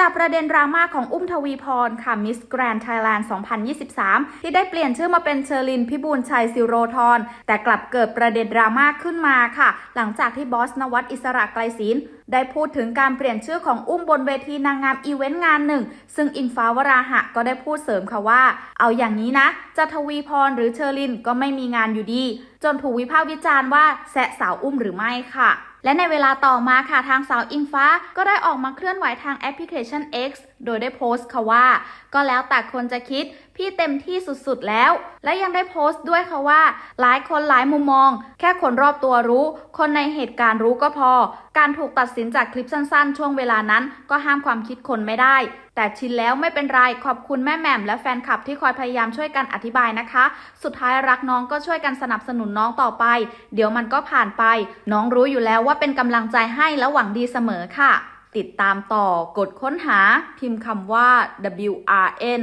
จากประเด็นดราม่าของอุ้มทวีพรค่ะมิสแกรนด์ไทยแลนด์ 2023 ที่ได้เปลี่ยนชื่อมาเป็นเชอรินพิบูลชัยซิโรทอนแต่กลับเกิดประเด็นดราม่าขึ้นมาค่ะ หลังจากที่บอสนวัตอิสระไกลศิลป์ ได้พูดถึงการเปลี่ยนชื่อของอุ้มบนเวทีนางงามอีเวนต์งานหนึ่ง ซึ่งอิงฟ้าวราหะก็ได้พูดเสริมค่ะว่า เอาอย่างนี้นะ จะทวีพรหรือเชอรินก็ไม่มีงานอยู่ดี จนถูกวิพากษ์วิจารณ์ว่าแซะสาวอุ้มหรือไม่ค่ะและในเวลาต่อมาค่ะทางสาวอิงฟ้าก็ได้ออกมาเคลื่อนไหวทางแอปพลิเคชัน X โดยได้โพสต์ค่ะว่า ก็แล้วแต่คนจะคิด พี่เต็มที่สุดๆแล้ว และยังได้โพสต์ด้วยค่ะว่า หลายคนหลายมุมมอง แค่คนรอบตัวรู้ คนในเหตุการณ์รู้ก็พอ การถูกตัดสิสินจากคลิปสั้นๆ ช่วงเวลานั้น ก็ห้ามความคิดคนไม่ได้ แต่ชินแล้วไม่เป็นไร ขอบคุณแม่แหม่มและแฟนคลับที่คอยพยายามช่วยกันอธิบายนะคะ สุดท้ายรักน้องก็ช่วยกันสนับสนุนน้องต่อไป เดี๋ยวมันก็ผ่านไป น้องรู้อยู่แล้วว่าเป็นกำลังใจให้และหวังดีเสมอค่ะ ติดตามต่อกดค้นหา พิมพ์คำว่า WRN